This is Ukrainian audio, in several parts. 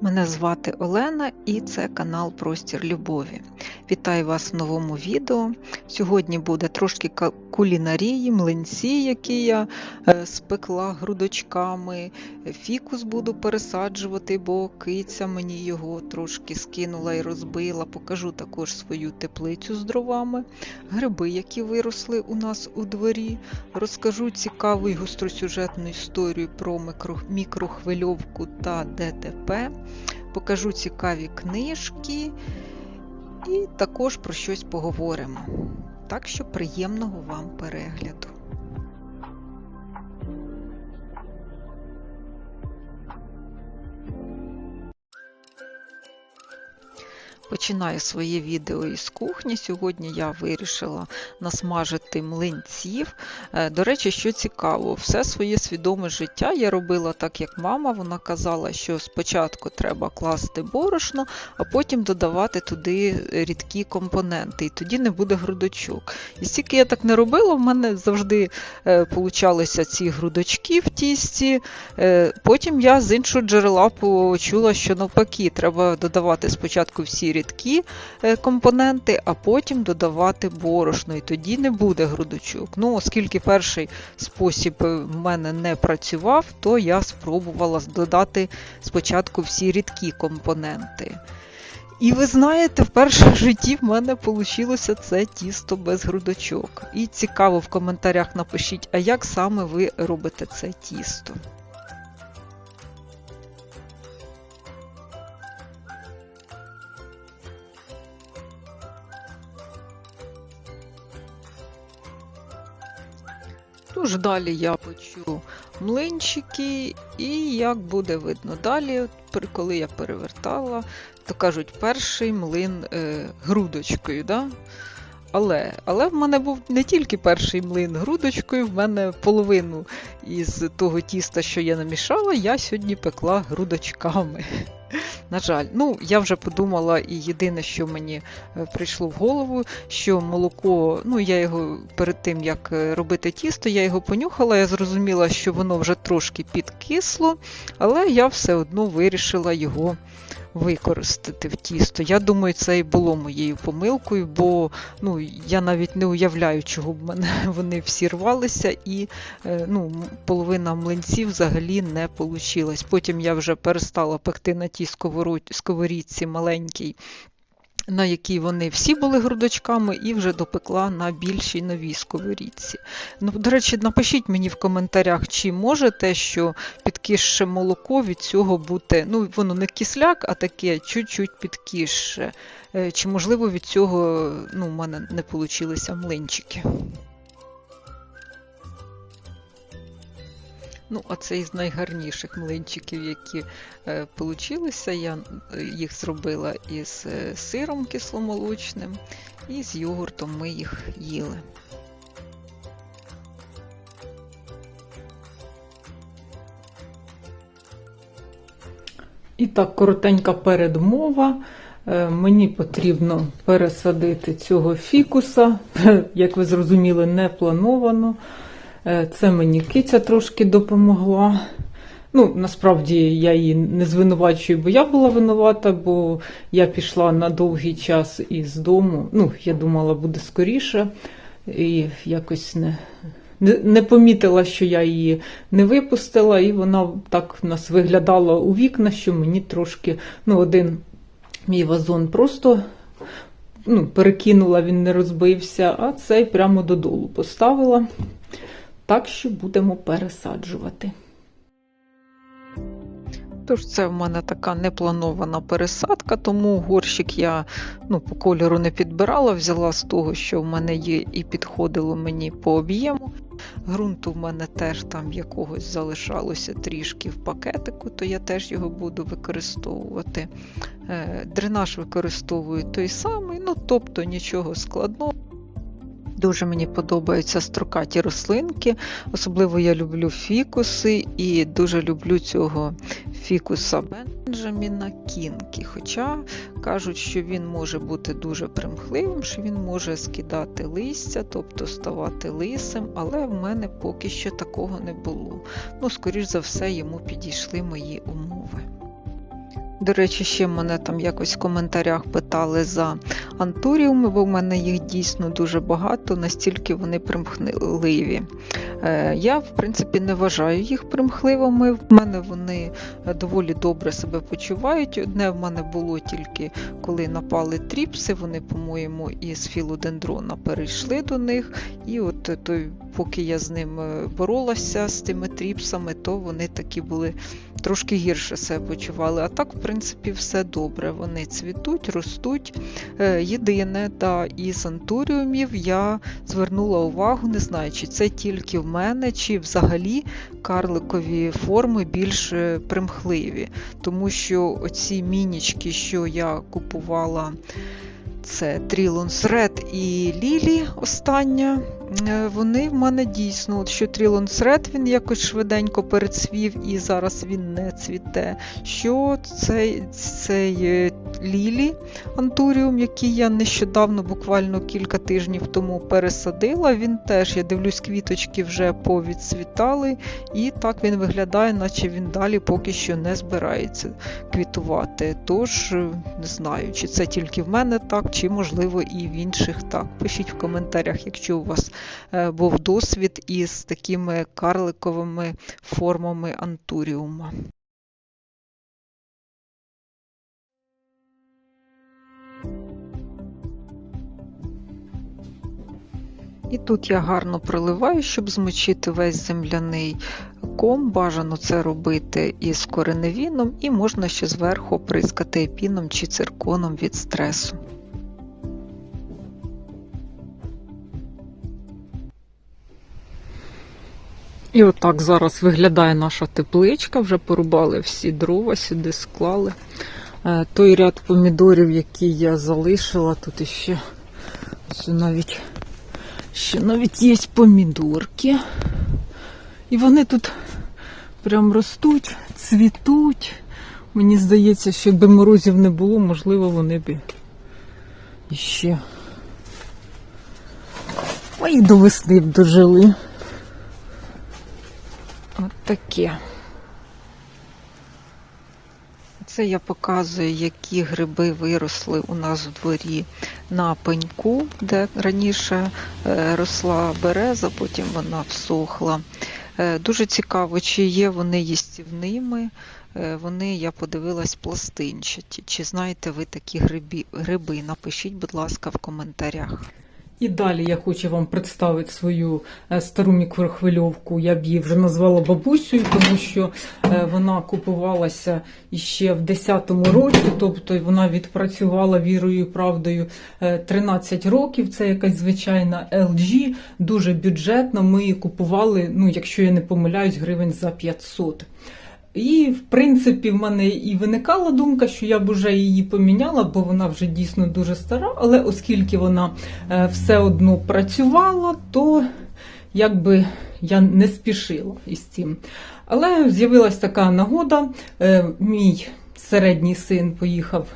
Мене звати Олена і це канал Простір Любові. Вітаю вас в новому відео. Сьогодні буде трошки кулінарії, млинці, які я е, спекла грудочками. Фікус буду пересаджувати, бо киця мені його трошки скинула і розбила. Покажу також свою теплицю з дровами, гриби, які виросли у нас у дворі. Розкажу цікаву і гостросюжетну історію про мікро- мікрохвильовку та ДТП. Покажу цікаві книжки і також про щось поговоримо. Так що приємного вам перегляду. Починаю своє відео із кухні. Сьогодні я вирішила насмажити млинців. Е, До речі, що цікаво, все своє свідоме життя я робила так, як мама. Вона казала, що спочатку треба класти борошно, а потім додавати туди рідкі компоненти, і тоді не буде грудочок. І стільки я так не робила, в мене завжди е, получалися ці грудочки в тісті. Е, Потім я з іншого джерела почула, що навпаки, треба додавати спочатку всі рідкі е, компоненти, а потім додавати борошно, і тоді не буде грудочок. Ну, оскільки перший спосіб е, в мене не працював, то я спробувала додати спочатку всі рідкі компоненти. І ви знаєте, вперше в житті в мене вийшло це тісто без грудочок. І цікаво в коментарях напишіть, а як саме ви робите це тісто. Тож далі я почу млинчики, і як буде видно далі, коли я перевертала, то кажуть, перший млин е, грудочкою. Да? Але, але в мене був не тільки перший млин грудочкою, в мене половину із того тіста, що я намішала, я сьогодні пекла грудочками. На жаль, ну я вже подумала, і єдине, що мені е, прийшло в голову, що молоко, ну я його перед тим як е, робити тісто, я його понюхала, я зрозуміла, що воно вже трошки підкисло, але я все одно вирішила його використати в тісто. Я думаю, це і було моєю помилкою, бо ну, я навіть не уявляю, чого б мене вони всі рвалися, і е, ну, половина млинців взагалі не вийшла. Потім я вже перестала пекти на тій сковорідці маленькій. На якій вони всі були грудочками, і вже допекла на більшій новій сковорідці. Ну, до речі, напишіть мені в коментарях, чи може те, що підкисше молоко від цього бути, ну воно не кисляк, а таке чуть-чуть підкисше. Е, Чи можливо від цього ну, в мене не получилися млинчики? Ну, а це із найгарніших млинчиків, які е. Я їх зробила із е, сиром кисломолочним і з йогуртом ми їх їли. І так, коротенька передмова. Е, Мені потрібно пересадити цього фікуса, як ви зрозуміли, не плановано. Е, Це мені киця трошки допомогла. Ну, насправді я її не звинувачую, бо я була винувата, бо я пішла на довгий час із дому. Ну, я думала, буде скоріше, і якось не, не, помітила, що я її не випустила, і вона так в нас виглядала у вікна, що мені трошки, ну, один мій вазон просто ну, перекинула, він не розбився, а цей прямо додолу поставила. Так що будемо пересаджувати. Тож це в мене така непланована пересадка, тому горщик я ну, по кольору не підбирала, взяла з того, що в мене є, і підходило мені по об'єму. Грунту в мене теж там якогось залишалося трішки в пакетику, то я теж його буду використовувати. Е, Дренаж використовую той самий, ну тобто нічого складного. Дуже мені подобаються строкаті рослинки, особливо я люблю фікуси і дуже люблю цього фікуса Бенджаміна Кінкі. Хоча кажуть, що він може бути дуже примхливим, що він може скидати листя, тобто ставати лисим, але в мене поки що такого не було. Ну, скоріш за все, йому підійшли мої умови. До речі, ще мене там якось в коментарях питали за антуріуми, бо в мене їх дійсно дуже багато, настільки вони примхливі. Е, Я, в принципі, не вважаю їх примхливими. В мене вони доволі добре себе почувають. Одне в мене було тільки коли напали тріпси, вони, по-моєму, із філодендрона перейшли до них. І от той, поки я з ним е, боролася з тими тріпсами, то вони такі були трошки гірше себе почували. А так, в принципі, все добре. Вони цвітуть, ростуть. Е, Єдине, та із антуріумів я звернула увагу, не знаю, чи це тільки в мене, чи взагалі карликові форми більш е, примхливі. Тому що оці мінічки, що я купувала. Це Трілонс Ред і Лілі остання. Е, Вони в мене дійсно, от що Трілонс Ред він якось швиденько перецвів і зараз він не цвіте. Що цей, цей е, Лілі Антуріум, який я нещодавно, буквально кілька тижнів тому пересадила, він теж, я дивлюсь, квіточки вже повідцвітали, і так він виглядає, наче він далі поки що не збирається квітувати. Тож е, не знаю, чи це тільки в мене так, чи можливо і в інших так. Пишіть в коментарях, якщо у вас був досвід із такими карликовими формами антуріума. І тут я гарно проливаю, щоб змочити весь земляний ком. Бажано це робити із кореневіном, і можна ще зверху прискати епіном чи цирконом від стресу. І отак зараз виглядає наша тепличка. Вже порубали всі дрова, сюди склали. Е, Той ряд помідорів, який я залишила, тут іще ось навіть, ще навіть є помідорки. І вони тут прям ростуть, цвітуть. Мені здається, що якби морозів не було, можливо, вони б іще. Ой, до весни б дожили. От таке. Це я показую, які гриби виросли у нас в дворі на пеньку, де раніше е, росла береза, потім вона всохла. Е, Дуже цікаво, чи є вони їстівними. Е, Вони, я подивилась, пластинчаті. Чи знаєте ви такі гриби? гриби? Напишіть, будь ласка, в коментарях. І далі я хочу вам представити свою е, стару мікрохвильовку. Я б її вже назвала бабусею, тому що е, вона купувалася іще в 10-му році, тобто вона відпрацювала вірою і правдою е, 13 років. Це якась звичайна LG, дуже бюджетна. Ми її купували, ну якщо я не помиляюсь, гривень за 500. І, в принципі, в мене і виникала думка, що я б уже її поміняла, бо вона вже дійсно дуже стара. Але оскільки вона е, все одно працювала, то якби я не спішила із цим. Але з'явилась така нагода. Е, Мій середній син поїхав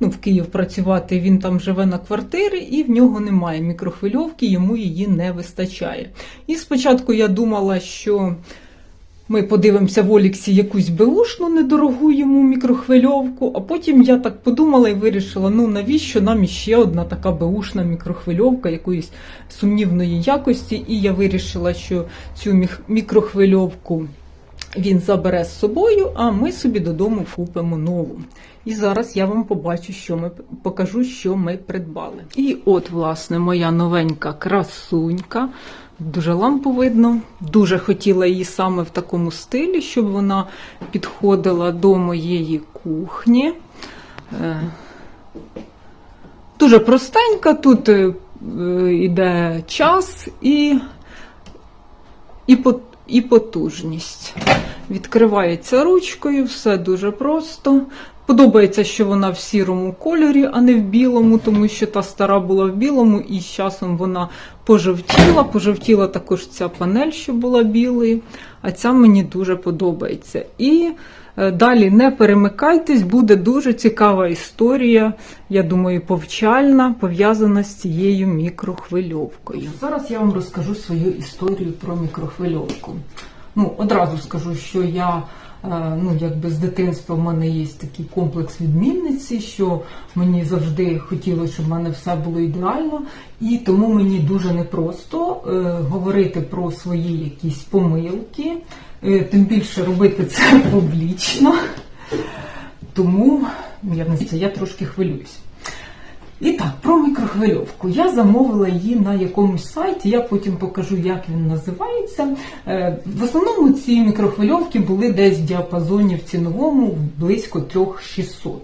ну, в Київ працювати. Він там живе на квартирі, і в нього немає мікрохвильовки, йому її не вистачає. І спочатку я думала, що. Ми подивимося в Оліксі якусь беушну недорогу йому мікрохвильовку, а потім я так подумала і вирішила, ну навіщо нам іще одна така беушна мікрохвильовка якоїсь сумнівної якості. І я вирішила, що цю мікрохвильовку він забере з собою, а ми собі додому купимо нову. І зараз я вам побачу, що ми покажу, що ми придбали. І от, власне, моя новенька красунька. Дуже лампу видно. Дуже хотіла її саме в такому стилі, щоб вона підходила до моєї кухні. Е, Дуже простенька, тут е, е, час і, і потужність. Відкривається ручкою, все дуже просто. Подобається, що вона в сірому кольорі, а не в білому, тому що та стара була в білому, і з часом вона пожовтіла. Пожовтіла також ця панель, що була білою, а ця мені дуже подобається. І е, далі не перемикайтесь, буде дуже цікава історія, я думаю, повчальна, пов'язана з цією мікрохвильовкою. Зараз я вам розкажу свою історію про мікрохвильовку. Ну, одразу скажу, що я Ну, якби з дитинства в мене є такий комплекс відмінниці, що мені завжди хотілося, щоб в мене все було ідеально, і тому мені дуже непросто е, говорити про свої якісь помилки, е, тим більше робити це публічно. Тому я я трошки хвилююсь. І так, про мікрохвильовку. Я замовила її на якомусь сайті, я потім покажу, як він називається. Е, В основному ці мікрохвильовки були десь в діапазоні в ціновому близько 3600.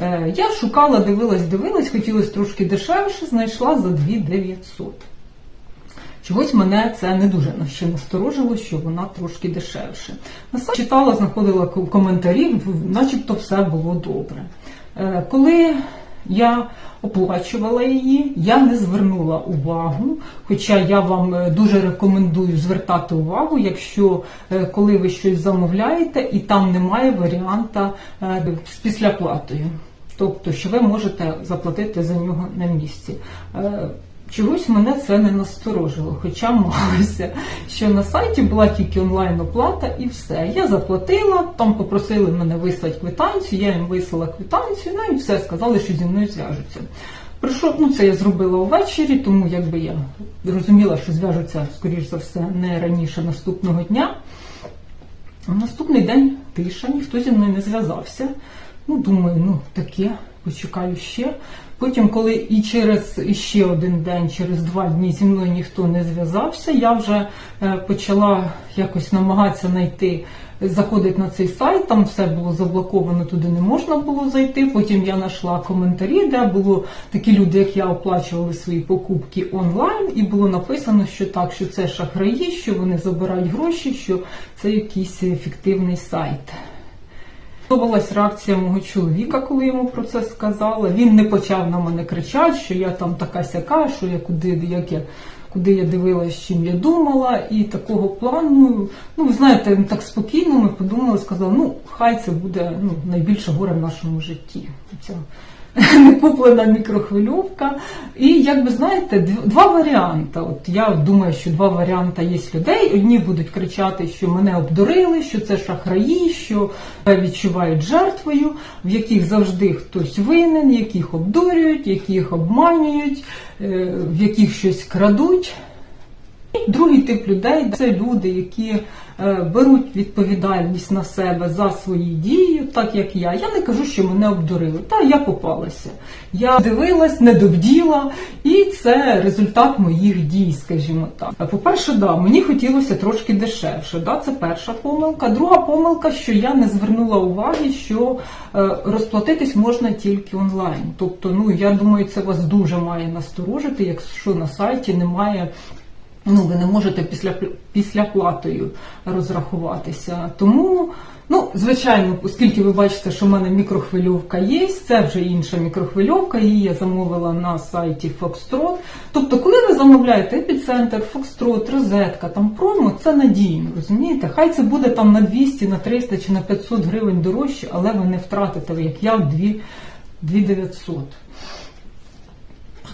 Е, Я шукала, дивилась, дивилась, хотілося трошки дешевше, знайшла за 2900. Чогось мене це не дуже ще насторожило, що вона трошки дешевше. Читала, знаходила ко- коментарі, начебто все було добре. Е, Коли я оплачувала її, я не звернула увагу, хоча я вам е, дуже рекомендую звертати увагу, якщо е, коли ви щось замовляєте і там немає варіанта е, з післяплатою. Тобто, що ви можете заплатити за нього на місці. Чогось мене це не насторожило, хоча малося, що на сайті була тільки онлайн-оплата і все. Я заплатила, там попросили мене вислати квитанцію, я їм вислала квитанцію, ну і все, сказали, що зі мною зв'яжуться. Прийшов, ну це я зробила увечері, тому якби я розуміла, що зв'яжуться, скоріш за все, не раніше наступного дня. А наступний день тиша, ніхто зі мною не зв'язався. Ну, думаю, ну таке, почекаю ще. Потім, коли і через ще один день, через два дні зі мною ніхто не зв'язався, я вже е, почала якось намагатися знайти, заходити на цей сайт, там все було заблоковано, туди не можна було зайти. Потім я знайшла коментарі, де було такі люди, як я, оплачували свої покупки онлайн, і було написано, що так, що це шахраї, що вони забирають гроші, що це якийсь фіктивний сайт. Сподобалась реакція мого чоловіка, коли йому про це сказала. Він не почав на мене кричати, що я там така сяка, що я куди, як я, куди я дивилась, чим я думала, і такого плану. Ну, ви знаєте, так спокійно ми подумали, сказали, ну хай це буде ну, найбільше горе в нашому житті. Не куплена мікрохвильовка. І як ви знаєте, дв- два варіанти. От я думаю, що два варіанти є людей. Одні будуть кричати, що мене обдурили, що це шахраї, що відчувають жертвою, в яких завжди хтось винен, яких обдурюють, яких обманюють, е, в яких щось крадуть. І Другий тип людей це люди, які е, беруть відповідальність на себе за свої дії, так як я. Я не кажу, що мене обдурили. Та я попалася. Я дивилась, не добділа, і це результат моїх дій, скажімо так. По-перше, да, мені хотілося трошки дешевше. Да, це перша помилка. Друга помилка, що я не звернула уваги, що е, розплатитись можна тільки онлайн. Тобто, ну я думаю, це вас дуже має насторожити, якщо на сайті немає. Ну, ви не можете після післяплатою розрахуватися. Тому, ну, звичайно, оскільки ви бачите, що в мене мікрохвильовка є, це вже інша мікрохвильовка, її я замовила на сайті Foxtrot. Тобто, коли ви замовляєте епіцентр, Foxtrot, розетка, там промо, це надійно, розумієте? Хай це буде там на 200, на 300 чи на 500 гривень дорожче, але ви не втратите, як я, 2 2900.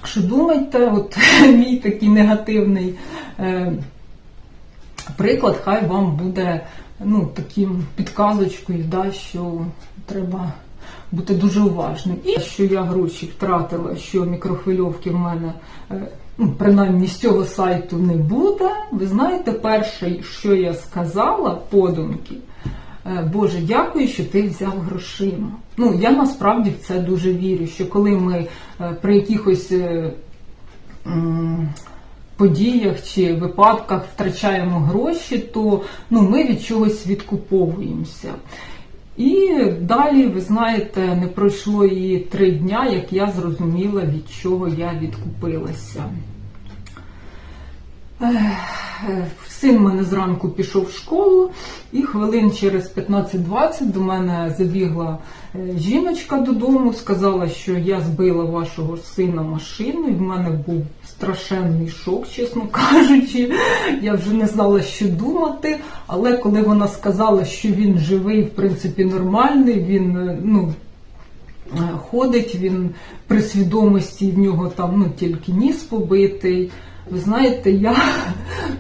Що думайте, от мій такий негативний е, приклад, хай вам буде ну, таким підказочкою, да, що треба бути дуже уважним. І що я гроші втратила, що мікрохвильовки в мене е, ну, принаймні з цього сайту не буде. Ви знаєте, перше, що я сказала подумки, Боже, дякую, що ти взяв грошима. Ну, я насправді в це дуже вірю, що коли ми е, при якихось е, подіях чи випадках втрачаємо гроші, то ну, ми від чогось відкуповуємося. І далі, ви знаєте, не пройшло і три дня, як я зрозуміла, від чого я відкупилася. Син мене зранку пішов в школу, і хвилин через 15-20 до мене забігла е, жіночка додому, сказала, що я збила вашого сина машину, і в мене був страшенний шок, чесно кажучи. Я вже не знала, що думати. Але коли вона сказала, що він живий, в принципі, нормальний, він е, ну. е, Ходить він при свідомості в нього там ну тільки ніс побитий. Ви знаєте, я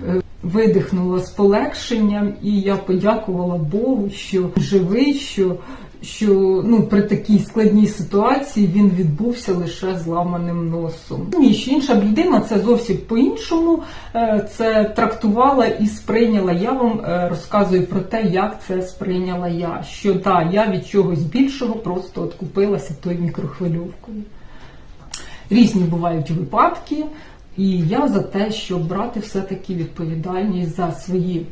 е, видихнула з полегшенням, і я подякувала Богу, що живий, що, що ну, при такій складній ситуації він відбувся лише зламаним носом. Ні, що інша б людина це зовсім по-іншому е, це трактувала і сприйняла. Я вам е, розказую про те, як це сприйняла я. Що так, я від чогось більшого просто от купилася тою мікрохвильовкою. Різні бувають випадки, і я за те, щоб брати все-таки відповідальність за свої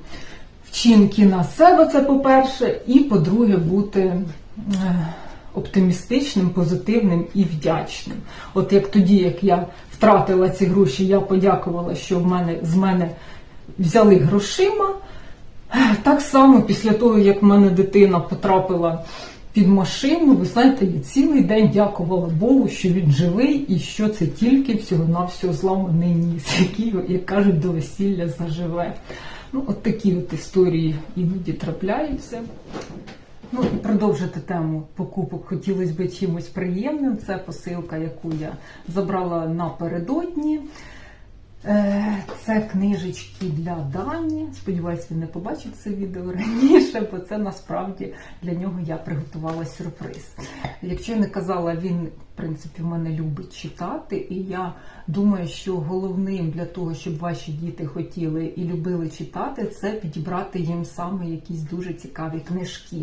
вчинки на себе, це по-перше, і по-друге, бути е, оптимістичним, позитивним і вдячним. От як тоді, як я втратила ці гроші, я подякувала, що в мене з мене взяли грошима. Так само після того, як в мене дитина потрапила під машину, ви знаєте, я цілий день дякувала Богу, що він живий і що це тільки всього-навсього зламаний ніс, який, як кажуть, до весілля заживе. Ну, от такі от історії іноді трапляються. Ну і продовжити тему покупок хотілося б чимось приємним. Це посилка, яку я забрала напередодні. Е, Це книжечки для Дані. Сподіваюсь, він не побачив це відео раніше, бо це насправді для нього я приготувала сюрприз. Якщо я не казала, він в принципі мене любить читати, і я думаю, що головним для того, щоб ваші діти хотіли і любили читати, це підібрати їм саме якісь дуже цікаві книжки.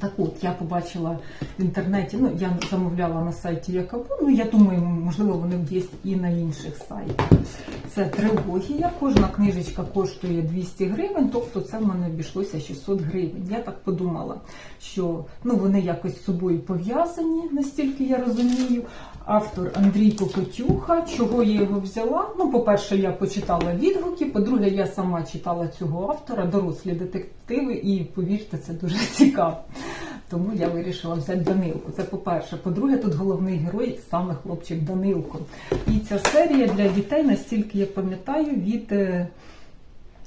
Так от, я побачила в інтернеті, ну я замовляла на сайті Якабу, ну я думаю, можливо, вони є і на інших сайтах. Це трилогія, кожна книжечка коштує 200 гривень, тобто це в мене обійшлося 600 гривень. Я так подумала, що ну, вони якось з собою пов'язані, настільки я розумію. Автор Андрій Кокотюха, чого я його взяла? Ну, по-перше, я почитала відгуки, по-друге, я сама читала цього автора, дорослі детективи, і повірте, це дуже цікаво. Тому я вирішила взяти Данилку. Це по-перше. По-друге, тут головний герой саме хлопчик Данилко. І ця серія для дітей, настільки я пам'ятаю, від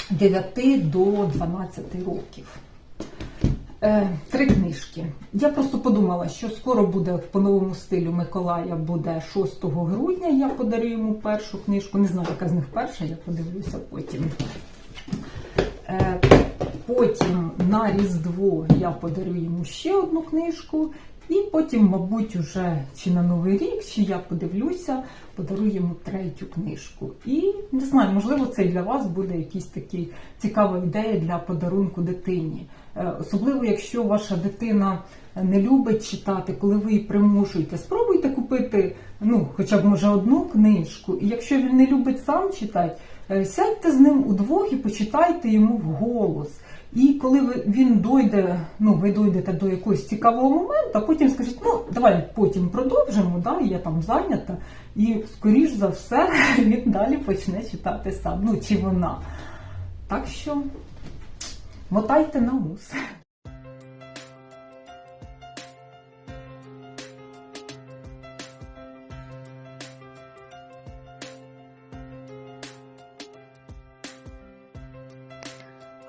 9 до 12 років. Е, Три книжки. Я просто подумала, що скоро буде по новому стилю Миколая буде 6 грудня. Я подарю йому першу книжку. Не знаю, яка з них перша, я подивлюся потім. Потім на Різдво я подарю йому ще одну книжку, і потім, мабуть, уже чи на Новий рік, чи я подивлюся, подарую йому третю книжку. І не знаю, можливо, це для вас буде якась такі цікава ідея для подарунку дитині. Е, Особливо, якщо ваша дитина не любить читати, коли ви її примушуєте, спробуйте купити ну, хоча б може одну книжку. І якщо він не любить сам читати, е, сядьте з ним удвох і почитайте йому вголос. І коли ви, він дойде, ну ви дойдете до якогось цікавого моменту, а потім скажіть, ну давай потім продовжимо, да, я там зайнята, і скоріш за все він далі почне читати сам. Ну чи вона. Так що мотайте на ус.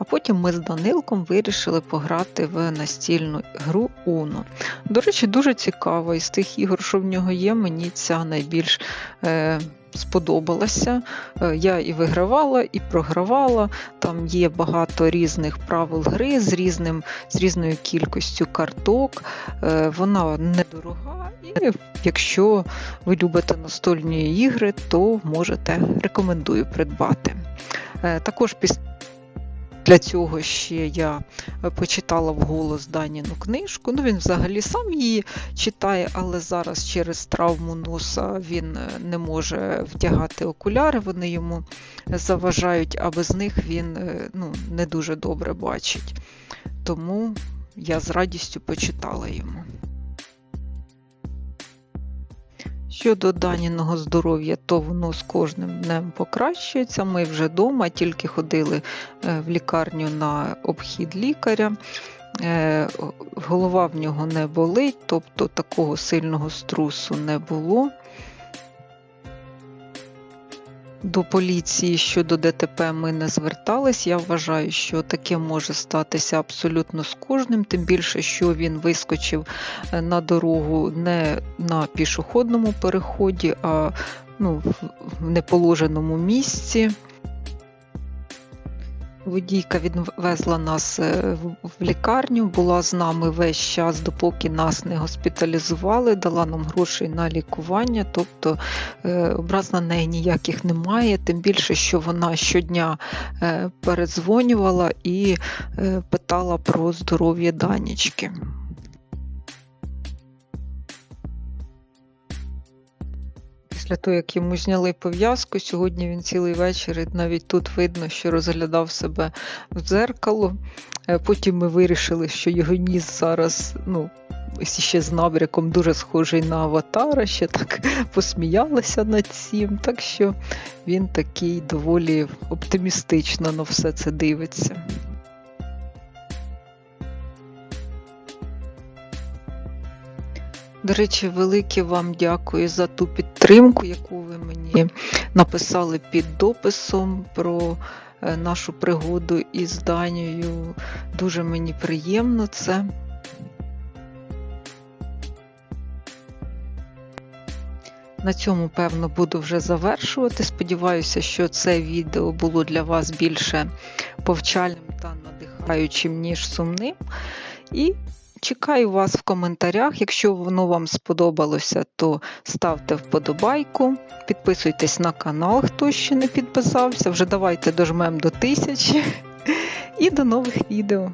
А потім ми з Данилком вирішили пограти в настільну гру Uno. До речі, дуже цікаво. Із тих ігор, що в нього є, мені ця найбільш е, сподобалася. Е, я і вигравала, і програвала. Там є багато різних правил гри з різним, з різною кількістю карток. Е, вона недорога, і якщо ви любите настольні ігри, то можете рекомендую придбати. Е, також після для цього ще я почитала вголос Даніну книжку. Ну, він взагалі сам її читає, але зараз через травму носа він не може вдягати окуляри, вони йому заважають, а без них він ну, не дуже добре бачить. Тому я з радістю почитала йому. Щодо Даніного здоров'я, то воно з кожним днем покращується. Ми вже вдома, тільки ходили в лікарню на обхід лікаря. Голова в нього не болить, тобто такого сильного струсу не було. До поліції щодо ДТП ми не звертались. Я вважаю, що таке може статися абсолютно з кожним, тим більше, що він вискочив на дорогу не на пішохідному переході, а ну, в неположеному місці. Водійка відвезла нас е, в- лікарню, була з нами весь час, допоки нас не госпіталізували, дала нам грошей на лікування, тобто е, образ на неї ніяких немає, тим більше, що вона щодня перезвонювала передзвонювала і е, питала про здоров'я Данічки. Після того, як йому зняли пов'язку, сьогодні він цілий вечір, і навіть тут видно, що розглядав себе в дзеркало. Е, Потім ми вирішили, що його ніс зараз, ну, ще з набряком дуже схожий на аватара, ще так посміялися над цим. Так що він такий доволі оптимістично на все це дивиться. До речі, велике вам дякую за ту підтримку, яку ви мені написали під дописом про е, нашу пригоду із Данією. Дуже мені приємно це. На цьому, певно, буду вже завершувати. Сподіваюся, що це відео було для вас більше повчальним та надихаючим, ніж сумним. І чекаю вас в коментарях. Якщо воно вам сподобалося, то ставте вподобайку, підписуйтесь на канал, хто ще не підписався. Вже давайте дожмемо до тисячі. І до нових відео.